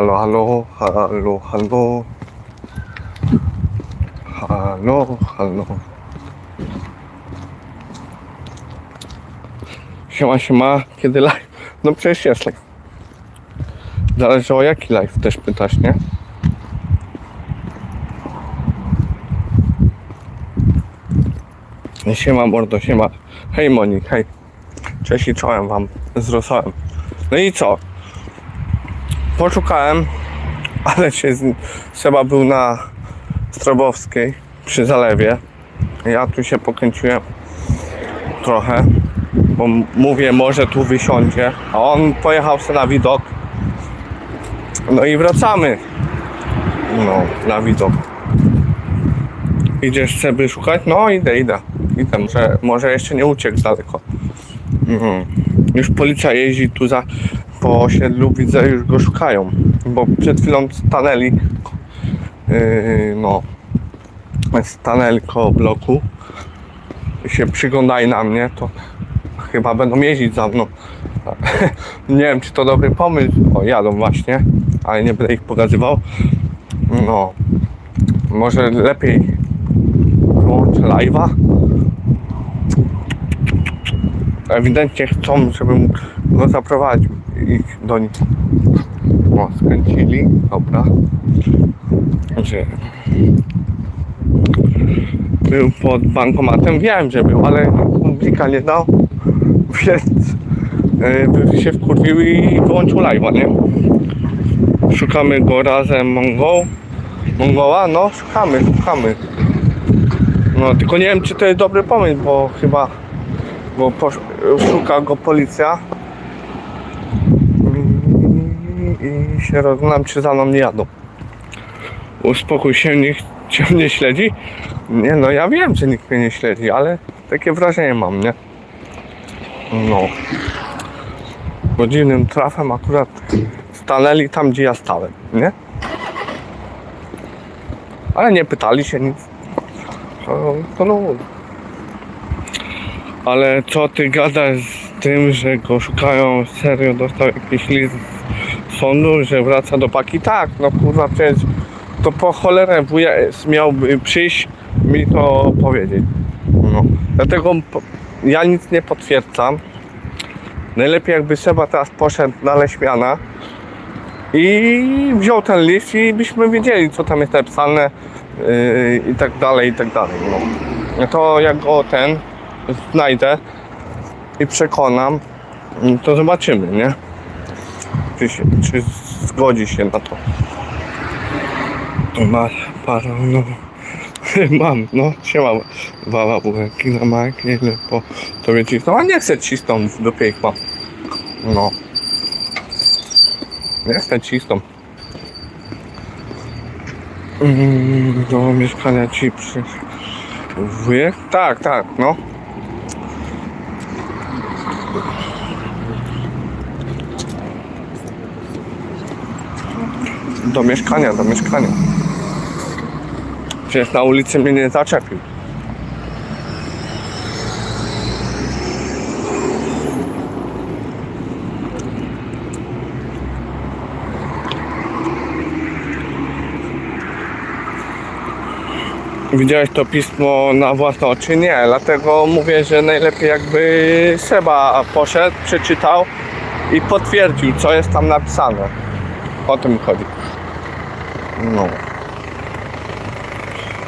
Halo, halo, halo, halo. Halo, halo. Siema, siema, kiedy live? No przecież jest live. Zależy o jaki live też pytasz, nie? Siema mordo, siema. Hej Monik, hej. Cześć i czołem wam z rosołem. No i co? Poszukałem, ale się z... Był na Strobowskiej przy zalewie. Ja tu się pokręciłem trochę, bo mówię, może tu wysiądzie, a on pojechał sobie na widok. No i wracamy. No, na widok. Idziesz sobie szukać? No idę, idę. Idę, może, może jeszcze nie uciekł daleko. Mhm. Już policja jeździ tu za, po osiedlu, widzę, już go szukają. Bo przed chwilą stanęli, yy, no, stanęli koło bloku i się przyglądali na mnie, to chyba będą jeździć za mną. nie wiem, czy to dobry pomysł. O, jadą właśnie, ale nie będę ich pokazywał. No, może lepiej wyłączę live'a. Ewidentnie chcą, żebym go zaprowadził ich do nich. O, skręcili, dobra. Że był pod bankomatem, wiem, że był, ale blika nie dał, więc yy, się wkurwił i wyłączył live'a, nie? Szukamy go razem Mongol. Mongoła? No, szukamy, szukamy. No, tylko nie wiem, czy to jest dobry pomysł, bo chyba bo szuka go policja i, się rozglądam, czy za mną nie jadą. Uspokój się, nikt cię nie śledzi. Nie no, ja wiem, że nikt mnie nie śledzi, ale takie wrażenie mam, nie? No. Bo dziwnym trafem akurat stanęli tam, gdzie ja stałem, nie? Ale nie pytali się nic. To, to no. Ale co ty gadasz z tym, że go szukają? Serio dostał jakiś list sądu, że wraca do paki? Tak, no kurwa przecież to po cholerę wujas miałby przyjść mi to powiedzieć. No. Dlatego ja nic nie potwierdzam. Najlepiej jakby Seba teraz poszedł na Leśmiana i wziął ten list i byśmy wiedzieli co tam jest napisane yy, i tak dalej, i tak dalej. No. No to jak go ten znajdę i przekonam, to zobaczymy, nie? Czy, się, czy zgodzi się na to. Ma parę, no. Mam, no, siema, baba bułeki na makiele, po tobie cisną, a nie chcę cisnąć do piekła. No. Nie chcę cisną. Mm, Do mieszkania ci przy... Wujek? Tak, tak, no. Do mieszkania, do mieszkania. Przecież na ulicy mnie nie zaczepił. Widziałeś to pismo na własne oczy? Nie, dlatego mówię, że najlepiej jakby Seba poszedł, przeczytał i potwierdził, co jest tam napisane. O tym chodzi. No.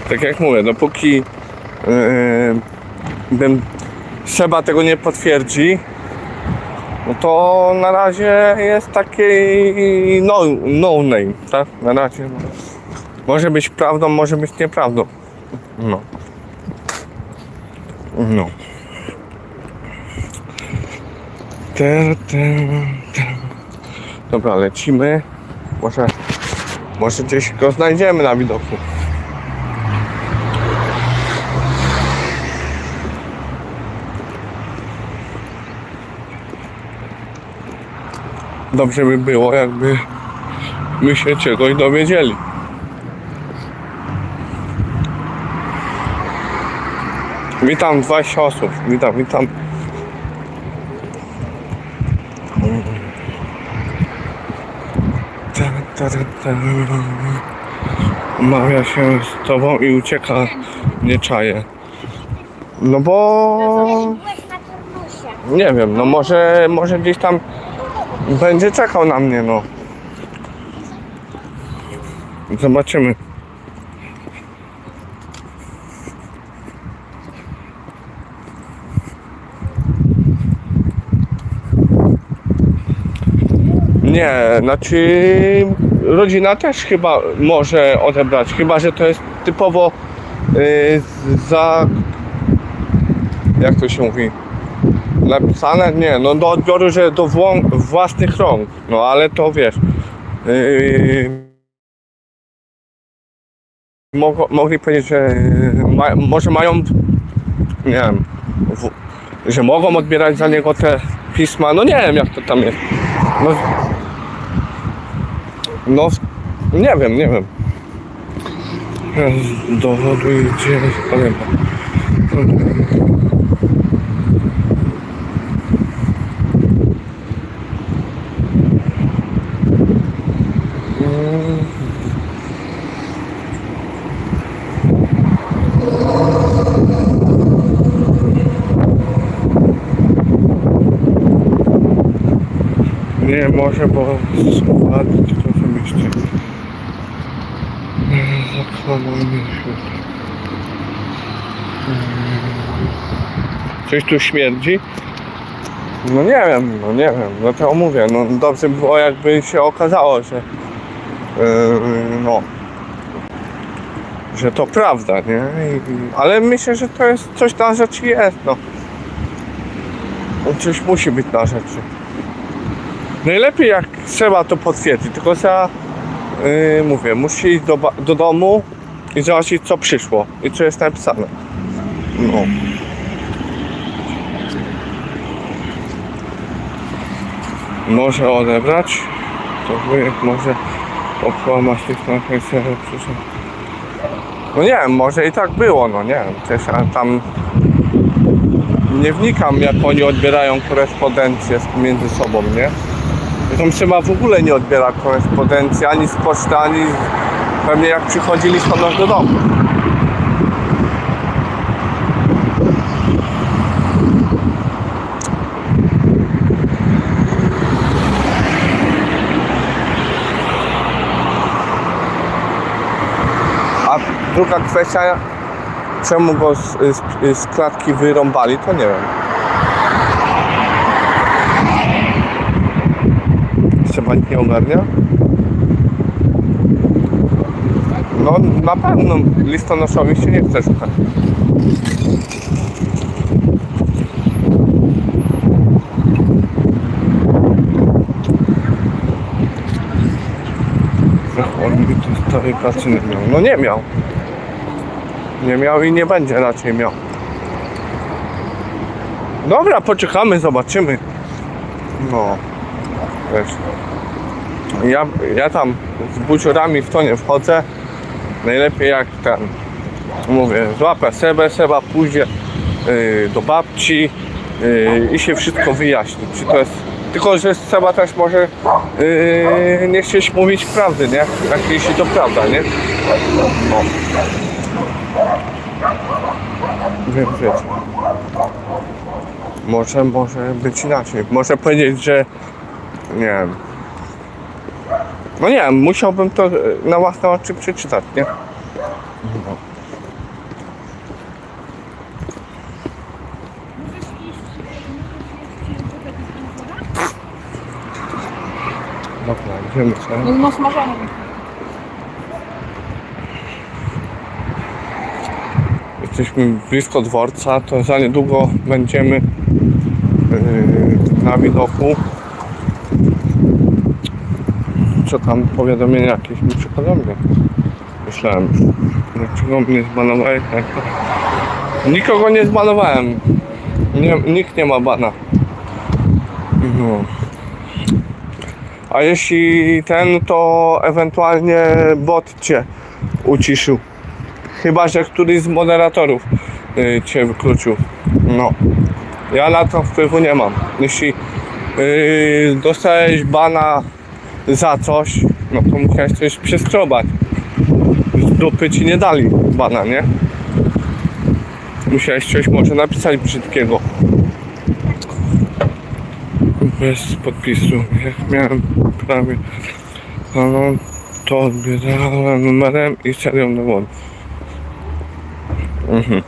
Tak jak mówię, dopóki yy, bym Seba tego nie potwierdzi, no to na razie jest taki no, no name, tak? Na razie no. może być prawdą, może być nieprawdą. No. No. Dobra, lecimy. Może, może gdzieś go znajdziemy na widoku. Dobrze by było, jakby my się czegoś dowiedzieli. Witam 20 osób. Witam, witam. Ta, ta, tara, tara. Umawia się z tobą i ucieka, nie czaje. No bo... Nie wiem, no może, może gdzieś tam będzie czekał na mnie, no. Zobaczymy. Nie, znaczy rodzina też chyba może odebrać, chyba że to jest typowo yy, za jak to się mówi napisane? Nie, no do odbioru, że do własnych rąk, no ale to wiesz yy, mogo, mogli powiedzieć, że ma, może mają nie wiem w, że mogą odbierać za niego te pisma, no nie wiem jak to tam jest no, no nie wiem, nie wiem. Z dowodu idzie ale Nie, może, bo ładnie to wymyślcie. Zakłamujmy światło. Coś tu śmierdzi? No nie wiem, no nie wiem, no to mówię, no dobrze by było jakby się okazało, że yy, no że to prawda, nie? I, ale myślę, że to jest coś na rzeczy jest, no. Coś musi być na rzeczy. Najlepiej jak trzeba to potwierdzić, tylko trzeba, yy, mówię, musi iść do, do domu i zobaczyć co przyszło i co jest napisane. No. Może odebrać, to wujek może okłamać tych na przyszedł. No nie wiem, może i tak było, no nie wiem, też tam nie wnikam jak oni odbierają korespondencję między sobą, nie? Zresztą chyba w ogóle nie odbiera korespondencji ani z poczty, ani z- pewnie jak przychodzili stąd do domu. A druga kwestia, czemu go z, z, z klatki wyrąbali, to nie wiem. Chyba nikt nie ogarnia? No na pewno listonoszowi się nie chce szukać. Ach, On tu pracy nie miał. No nie miał. Nie miał i nie będzie raczej miał. Dobra, poczekamy, zobaczymy. No. Wiesz. Ja, ja tam z buciorami w to nie wchodzę. Najlepiej jak ten, mówię, złapę Sebę, Seba pójdzie yy, do babci yy, i się wszystko wyjaśni. Czy to jest, tylko, że Seba też może yy, nie chcieć mówić prawdy, nie? Jak jeśli to prawda, nie? No. Więc wiecie. Może, może być inaczej. Może powiedzieć, że nie wiem. No nie wiem, musiałbym to e, na własne oczy przeczytać, nie? No. Dobra, idziemy sobie. No, no smażone. Jesteśmy blisko dworca, to za niedługo będziemy yy, na widoku. Co tam, powiadomienia jakieś mi przychodzą? Myślałem, dlaczego mnie zbanowałeś? To- Nikogo nie zbanowałem. Nie, nikt nie ma bana. No. A jeśli ten, to ewentualnie bot cię uciszył. Chyba, że któryś z moderatorów y, cię wykluczył. No. Ja na to wpływu nie mam. Jeśli y, dostałeś bana za coś, no to musiałeś coś przeskrobać. Z dupy ci nie dali bana, nie? Musiałeś coś może napisać brzydkiego. Bez podpisu. Jak miałem prawie no, no to odbierałem numerem i serią dowodu. Mhm.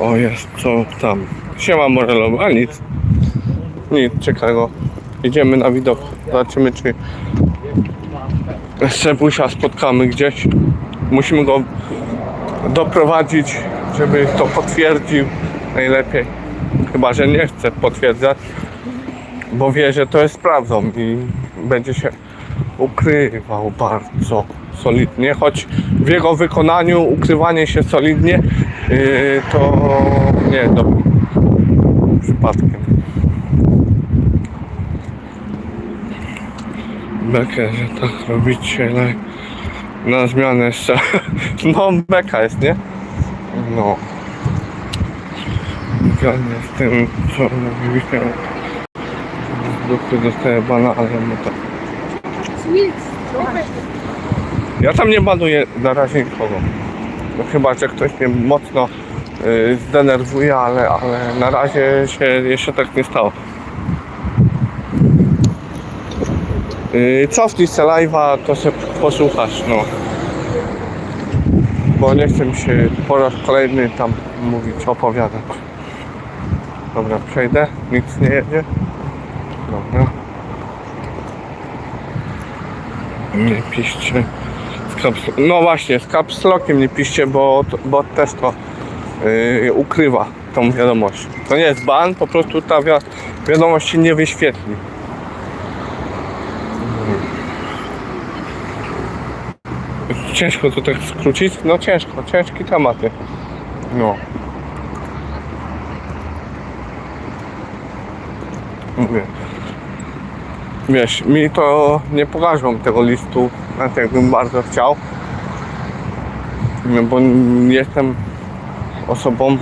O jest, co tam? Siema Morelowa, a nic. Nic ciekawego. Idziemy na widok. Zobaczymy czy Sebusia spotkamy gdzieś. Musimy go doprowadzić, żeby to potwierdził najlepiej. Chyba, że nie chce potwierdzać, bo wie, że to jest prawdą i będzie się ukrywał bardzo solidnie, choć w jego wykonaniu ukrywanie się solidnie to nie dobrym przypadkiem. Bekę, że tak robicie like, na zmianę jeszcze. No beka jest, nie? No. Zgodnie z tym, co robiliśmy. Z dupy dostaję bana, ale no tak. Ja tam nie banuję na razie nikogo. No chyba, że ktoś mnie mocno y, zdenerwuje, ale, ale na razie się jeszcze tak nie stało. Yy, cofnij se live'a, to se posłuchasz, no. Bo nie chcę mi się po raz kolejny tam mówić, opowiadać. Dobra, przejdę, nic nie jedzie. Dobra. Nie piszcie. Caps, no właśnie, z caps lockiem nie piszcie, bo, też to yy, ukrywa tą wiadomość. To nie jest ban, po prostu ta wi- wiadomość się nie wyświetli. Ciężko to tak skrócić? No ciężko, ciężki tematy. No. Mówię. Wiesz, mi to nie pokażą tego listu, nawet jakbym bardzo chciał. No bo jestem osobą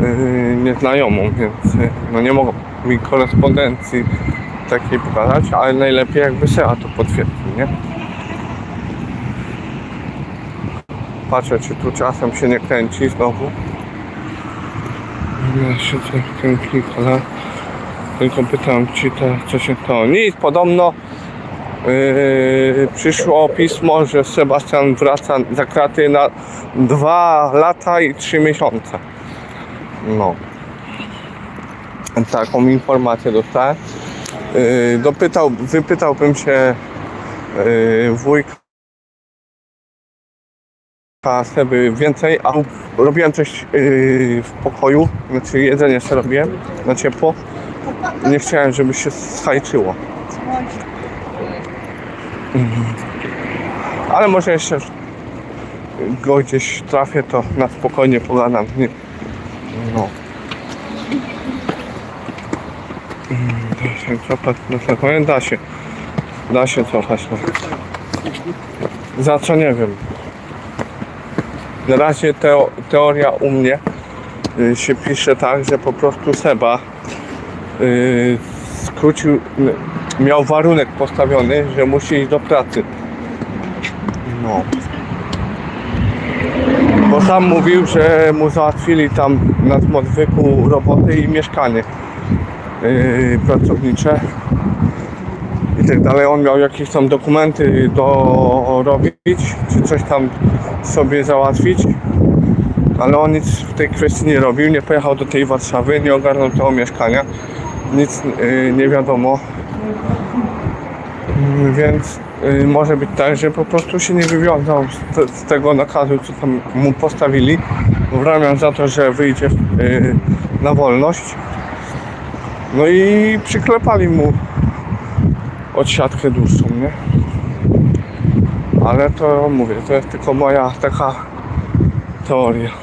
yy, nieznajomą, więc yy, no nie mogą mi korespondencji takiej pokazać, ale najlepiej jakby Seba to potwierdził, nie? Patrzę, czy tu czasem się nie kręci znowu. Ja się coś tym klika, tylko pytam ci to, co się stało. Nic, podobno yy, przyszło pismo, że Sebastian wraca za kraty na dwa lata i trzy miesiące. No. Taką informację dostałem. Yy, dopytał, wypytałbym się yy, wujka Seby więcej, a robiłem coś yy, w pokoju, znaczy jedzenie sobie robiłem na ciepło. Nie chciałem, żeby się schajczyło. Mhm. Ale może jeszcze go gdzieś trafię, to na spokojnie pogadam. No. Da się cofać na spokojnie? Da się. Da się cofać. No. Za co nie wiem. Na razie teo, teoria u mnie y, się pisze tak, że po prostu Seba y, skrócił, miał warunek postawiony, że musi iść do pracy. No. Bo sam mówił, że mu załatwili tam na odwyku roboty i mieszkanie yy, pracownicze i tak dalej. On miał jakieś tam dokumenty do robić, czy coś tam sobie załatwić, ale on nic w tej kwestii nie robił, nie pojechał do tej Warszawy, nie ogarnął tego mieszkania, nic yy, nie wiadomo. Mm, Więc y, może być tak, że po prostu się nie wywiązał z, te, z tego nakazu, co tam mu postawili w ramię za to, że wyjdzie y, na wolność. No i przyklepali mu odsiadkę dłuższą, nie? Ale to mówię, to jest tylko moja taka teoria.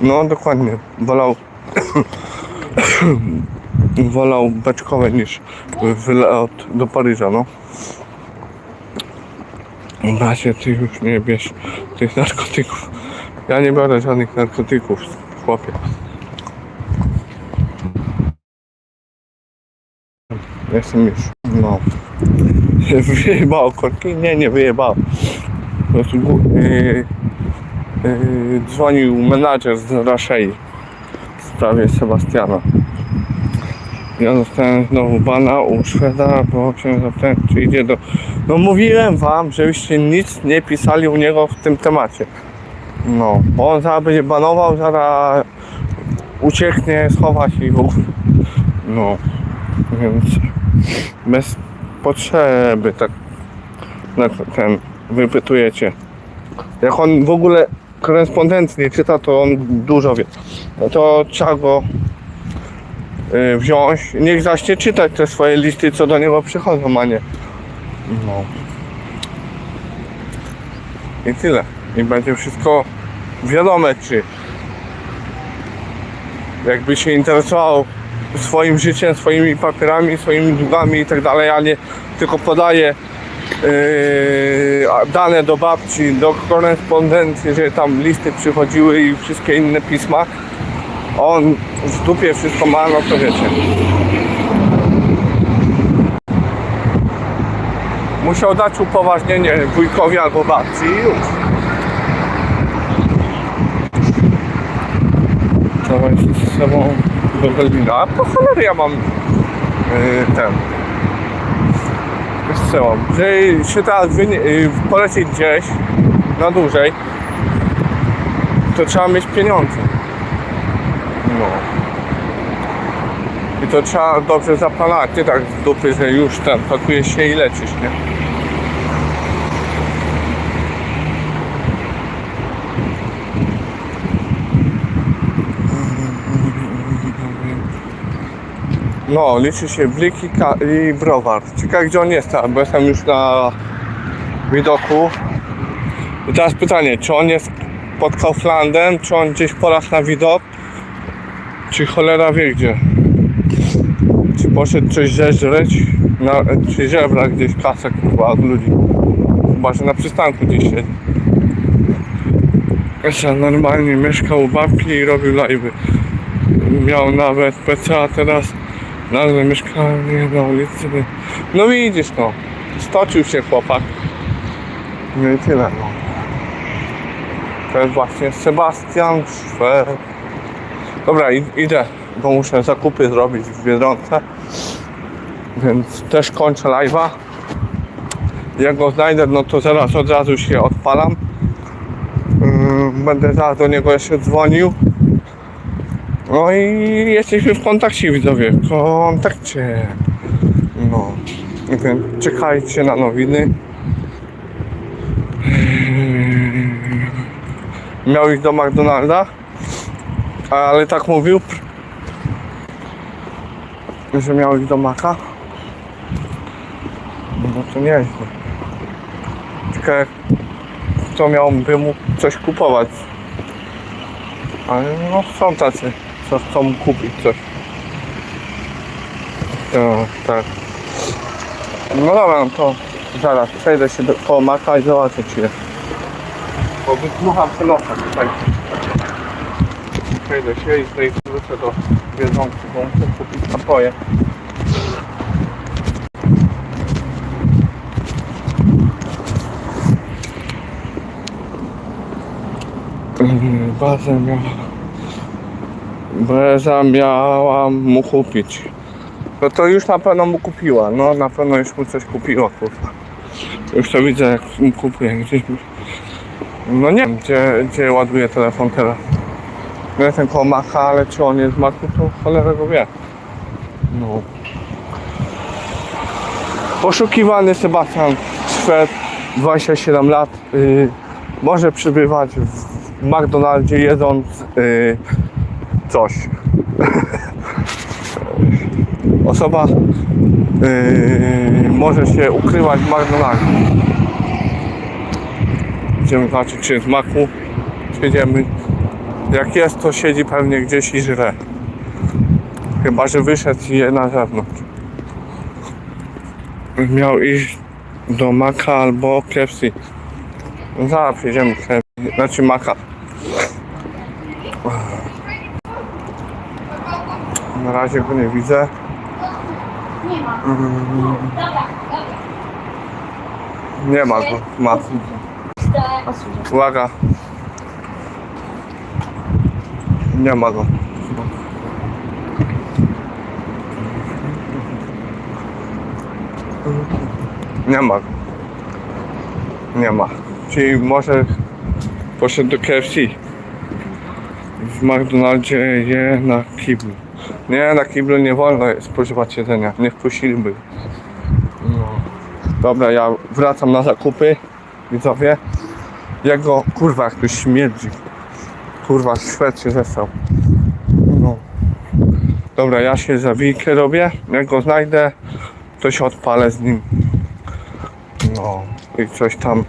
No dokładnie, wolał wolał beczkowe niż wylot do Paryża, no. Bracie, ty już nie bierz tych narkotyków. Ja nie biorę żadnych narkotyków, chłopie. Jestem już, no. Wyjebał korki? Nie, nie wyjebał. Po prostu yy, yy, dzwonił menadżer z Raszei sprawie Sebastiana. Ja dostałem znowu bana u Szweda, bo się zapytałem, czy idzie do... No mówiłem wam, żebyście nic nie pisali u niego w tym temacie. No, bo on zaraz będzie banował, zaraz ucieknie, schowa się i w ogóle. No, więc bez potrzeby tak na ten wypytujecie. Jak on w ogóle korespondent nie czyta, to on dużo wie. No to trzeba go y, wziąć. Niech zacznie czytać te swoje listy, co do niego przychodzą, a nie. No. I tyle. I będzie wszystko wiadome, czy jakby się interesował swoim życiem, swoimi papierami, swoimi długami i tak dalej, a nie tylko podaje dane do babci, do korespondencji, że tam listy przychodziły i wszystkie inne pisma. On w dupie wszystko ma, no to wiecie. Musiał dać upoważnienie wujkowi albo babci i już. Dawaj z sobą do Belwina. A po cholery ja mam yy, ten. Co, że się teraz yy, polecieć gdzieś na dłużej, to trzeba mieć pieniądze. No. I to trzeba dobrze zaplanować, nie tak z dupy, że już ten, pakujesz się i lecisz, nie? No, liczy się blik i, i browar. Ciekawe gdzie on jest bo jestem już na widoku. I teraz pytanie, czy on jest pod Kauflandem, czy on gdzieś poraz na widok, czy cholera wie gdzie. Czy poszedł coś zeżreć, na, czy żebra gdzieś kasę kurwa od ludzi. Chyba, że na przystanku gdzieś siedzi. Jeszcze normalnie mieszkał u babki i robił live'y. Miał nawet PC, a teraz nagle mieszkanie na ulicy. No widzisz no, stoczył się chłopak. No i tyle no. To jest właśnie Sebastian Szwer. Dobra, id- idę, bo muszę zakupy zrobić w Biedronce. Więc też kończę live'a. Jak go znajdę, no to zaraz od razu się odpalam. Yy, Będę zaraz do niego jeszcze dzwonił. No i jesteśmy w kontakcie widzowie. W kontakcie. No. Więc czekajcie na nowiny. Miał iść do McDonalda. Ale tak mówił. Że miał iść do Maka. No to nieźle. Ciekawe kto miałby mu coś kupować. Ale no są tacy, co chcą kupić coś. To, tak. No dobra, no to zaraz przejdę się do koło Maka i zobaczę czy jest. Bo wydmucham się nosa tutaj. Przejdę się i tutaj wrócę do Biedronki, bo muszę kupić napoje. Yy, Bazę miała. Beza miałam mu kupić. No to już na pewno mu kupiła. No na pewno już mu coś kupiła, kurwa. Już to widzę jak mu kupuje gdzieś. No nie wiem gdzie, gdzie ładuje telefon teraz. No jestem koło Macha, ale czy on jest w Machu, to cholera go wie. No. Poszukiwany Sebastian Szwed, 27 lat. Yy, może przybywać w McDonaldzie jedząc yy, coś. Osoba yy, może się ukrywać w McDonaldzie. Idziemy zobaczyć, czy jest w Macu. Jedziemy. Jak jest, to siedzi pewnie gdzieś i żre. Chyba, że wyszedł i je na zewnątrz. Miał iść do Maka albo KFC. Zaraz jedziemy KFC, znaczy Maka. Na razie go nie widzę. Mm. Nie ma go. Ma. Uwaga. Nie ma go. Nie ma. Nie ma. Czyli może poszedł do KFC. W McDonaldzie je na kiblu. Nie, na kiblu nie wolno spożywać jedzenia. Nie wpuściliby. No. Dobra, ja wracam na zakupy. Widzowie. Jego, kurwa, jak tu śmierdzi. Kurwa, szwed się zestał. No. Dobra, ja się zawijkę robię. Jak go znajdę, to się odpalę z nim. No. I coś tam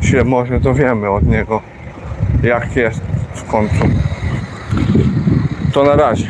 się może dowiemy od niego. Jak jest w końcu. To na razie.